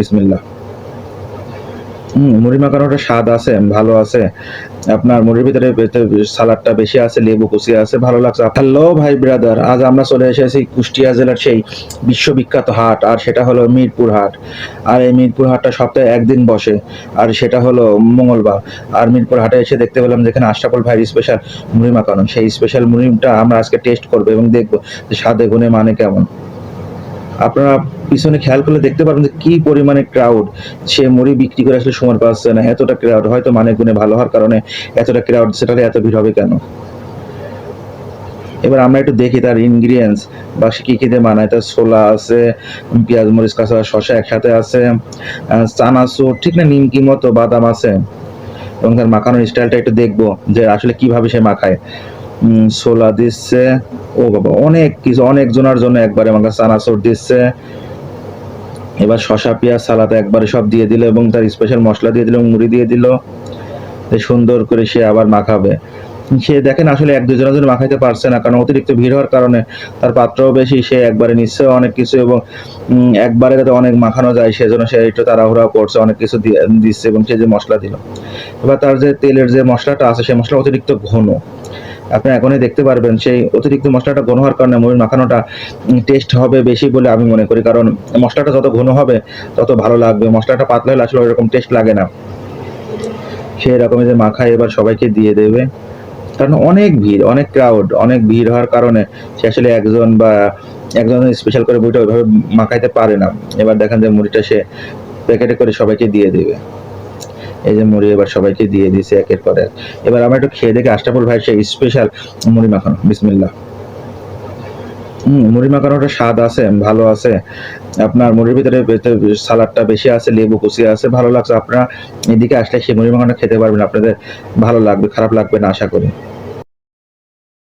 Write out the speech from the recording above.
বিসমিল্লাহ। হুম, মুড়ি মাখানোটা স্বাদ আছে, ভালো আছে। আপনার মুড়ির ভিতরে সালাডটা বেশি আছে, লেবু কুচি আছে, ভালো লাগছে। হ্যালো ভাই ব্রাদার, আজ আমরা চলে এসেছি কুষ্টিয়া জেলার সেই বিশ্ববিখ্যাত হাট, আর সেটা হলো মিরপুর হাট। আর এই মিরপুর হাটটা সপ্তাহে একদিন বসে, আর সেটা হলো মঙ্গলবার। আর মিরপুর হাটে এসে দেখতে পেলাম যেখানে আশরাফুল ভাইয়ের স্পেশাল মুড়ি মাখানো। সেই স্পেশাল মুড়িটা আমরা আজকে টেস্ট করব এবং দেখব যে স্বাদে গুণে মানে কেমন। আপনারা পিছনে খেয়াল করলে দেখতে পারবেন যে কি পরিমাণে ক্রাউড সে মুড়ি বিক্রি করে আসলে সময় পাচ্ছে না, এতটা ক্রাউড হয়তো মানে গুণে ভালো হওয়ার কারণে এতটা ক্রাউড সেটাতে এত ভিড় হবে কেন? এবার আমরা একটু দেখি তার ইনগ্রিডিয়েন্টস বা সে কি কি দিয়ে তার ছোলা আছে, পেঁয়াজ, মরিচ, কাঁচা শসা একসাথে আছে চানাচুর, ঠিক না নিমকি মতো বাদাম আছে। এবং তার মাখানোর স্টাইলটা একটু দেখব যে আসলে কীভাবে সে মাখায়। ছোলা দিচ্ছে। ও বাবা, অনেক কিছু অনেক জনের জন্য একবারে আমাকে চানাচুর দিচ্ছে। এবার শসা, পেঁয়াজ, সালাদ একবারে সব দিয়ে দিল এবং তার স্পেশাল মশলা দিয়ে দিল মুড়ি দিয়ে দিল। সুন্দর করে সে আবার মাখাবে। সে দেখেন আসলে এক দুজনের জন্য মাখাইতে পারছে না, কারণ অতিরিক্ত ভিড় হওয়ার কারণে তার পাত্রও বেশি, সে একবারে নিচ্ছে অনেক কিছু এবং একবারে যাতে অনেক মাখানো যায়, সেজন্য সে একটু তাড়াহুড়া করছে, অনেক কিছু দিচ্ছে এবং সে যে মশলা দিল। এবার তার যে তেলের যে মশলাটা আছে, সে মশলা অতিরিক্ত ঘন। আপনি এখনই দেখতে পারবেন, সেই অতিরিক্ত মশলাটা ঘন হওয়ার কারণে মুড়ির মাখানোটা টেস্ট হবে বেশি বলে আমি মনে করি। কারণ মশলাটা যত ঘন হবে, তত ভালো লাগবে। মশলাটা পাতলা হলে আসলে ওরকম টেস্ট লাগে না। সেই রকমের যে মাখায় এবার সবাইকে দিয়ে দেবে। কারণ অনেক ভিড়, অনেক ক্রাউড অনেক ভিড় হওয়ার কারণে সে আসলে একজন বা একজন স্পেশাল করে মুড়িটা ওইভাবে মাখাইতে পারে না। এবার দেখেন যে মুড়িটা সে প্যাকেটে করে সবাইকে দিয়ে দেবে। এই যে মুড়ি এবার সবাইকে দিয়ে দিছে একের পর এক। এবার আমরা একটু খেয়ে দেখে আশরাফুল ভাই, সেই স্পেশাল মুড়ি মাখানো। বিসমিল্লা হুম মুড়ি মাখানোটা স্বাদ আছে, ভালো আছে। আপনার মুড়ির ভিতরে সালাডটা বেশি আছে, লেবু কুচি আছে, ভালো লাগছে। আপনারা এদিকে আসলে সেই মুড়ি মাখানোটা খেতে পারবেন, আপনাদের ভালো লাগবে, খারাপ লাগবে না, আশা করি।